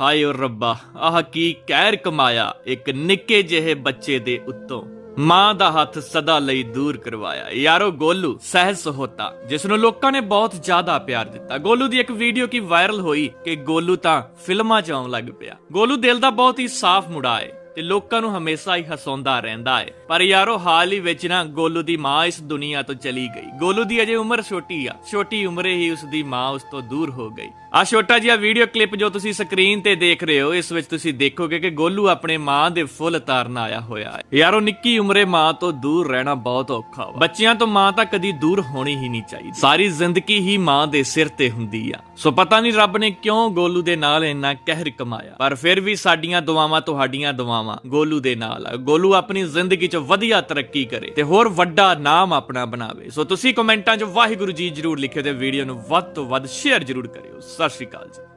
ਹਾਏ ਓ ਰੱਬਾ, ਆਹ ਕੀ ਕਹਿਰ ਕਮਾਇਆ ਇੱਕ ਨਿੱਕੇ ਜਿਹੇ ਬੱਚੇ ਦੇ ਉੱਤੋਂ। ਮਾਂ ਦਾ ਹੱਥ ਸਦਾ ਲਈ ਦੂਰ ਕਰਵਾਇਆ। ਯਾਰੋ ਗੋਲੂ, ਸਹਿਜ ਸਹੋਤਾ, ਜਿਸ ਨੂੰ ਲੋਕਾਂ ਨੇ ਬਹੁਤ ਜ਼ਿਆਦਾ ਪਿਆਰ ਦਿੱਤਾ। ਗੋਲੂ ਦੀ ਇੱਕ ਵੀਡੀਓ ਕੀ ਵਾਇਰਲ ਹੋਈ ਕਿ ਗੋਲੂ ਤਾਂ ਫਿਲਮਾਂ 'ਚ ਆਉਣ ਲੱਗ ਪਿਆ। ਗੋਲੂ ਦਿਲ ਦਾ ਬਹੁਤ ਹੀ ਸਾਫ਼ ਮੁੰਡਾ ਹੈ ਤੇ ਲੋਕਾਂ ਨੂੰ ਹਮੇਸ਼ਾ ਹੀ ਹਸਾਉਂਦਾ ਰਹਿੰਦਾ ਹੈ। ਪਰ ਯਾਰੋ, ਹਾਲ ਹੀ ਵਿੱਚ ਨਾ ਗੋਲੂ ਦੀ ਮਾਂ ਇਸ ਦੁਨੀਆ ਤੋਂ ਚਲੀ ਗਈ। ਗੋਲੂ ਦੀ ਅਜੇ ਉਮਰ ਛੋਟੀ ਆ। ਛੋਟੀ ਉਮਰੇ ਹੀ ਉਸ ਦੀ ਮਾਂ ਉਸ ਤੋਂ ਦੂਰ ਹੋ ਗਈ। ਆ ਛੋਟਾ ਜਿਹਾ ਵੀਡੀਓ ਕਲਿੱਪ ਜੋ ਤੁਸੀਂ ਸਕਰੀਨ ਤੇ ਦੇਖ ਰਹੇ ਹੋ, ਇਸ ਵਿੱਚ ਤੁਸੀਂ ਦੇਖੋਗੇ ਕਿ ਗੋਲੂ ਆਪਣੇ ਮਾਂ ਦੇ ਫੁੱਲ ਤਾਰਨ ਆਇਆ ਹੋਇਆ ਹੈ। ਯਾਰੋ, ਨਿੱਕੀ ਉਮਰੇ ਮਾਂ ਤੋਂ ਦੂਰ ਰਹਿਣਾ ਬਹੁਤ ਔਖਾ ਵਾ। ਬੱਚਿਆਂ ਤੋਂ ਮਾਂ ਤਾਂ ਕਦੀ ਦੂਰ ਹੋਣੀ ਹੀ ਨਹੀਂ ਚਾਹੀਦੀ। ਸਾਰੀ ਜ਼ਿੰਦਗੀ ਹੀ ਮਾਂ ਦੇ ਸਿਰ ਤੇ ਹੁੰਦੀ ਆ। ਸੋ ਪਤਾ ਨਹੀਂ ਰੱਬ ਨੇ ਕਿਉਂ ਗੋਲੂ ਦੇ ਨਾਲ ਇੰਨਾ ਕਹਿਰ ਕਮਾਇਆ। ਪਰ ਫਿਰ ਵੀ ਸਾਡੀਆਂ ਦੁਆਵਾਂ ਤੁਹਾਡੀਆਂ ਦੁਆਵਾਂ ਗੋਲੂ ਦੇ ਨਾਲ ਆ। ਗੋਲੂ ਆਪਣੀ ਜ਼ਿੰਦਗੀ 'ਚ ਵਧੀਆ ਤਰੱਕੀ ਕਰੇ ਤੇ ਹੋਰ ਵੱਡਾ ਨਾਮ ਆਪਣਾ ਬਣਾਵੇ। ਸੋ ਤੁਸੀਂ ਕਮੈਂਟਾਂ 'ਚ ਵਾਹਿਗੁਰੂ ਜੀ ਜਰੂਰ ਲਿਖਿਓ ਤੇ ਵੀਡੀਓ ਨੂੰ ਵੱਧ ਤੋਂ ਵੱਧ ਸ਼ੇਅਰ ਜਰੂਰ ਕਰਿਓ। ਸਤਿ ਸ਼੍ਰੀ ਅਕਾਲ ਜੀ।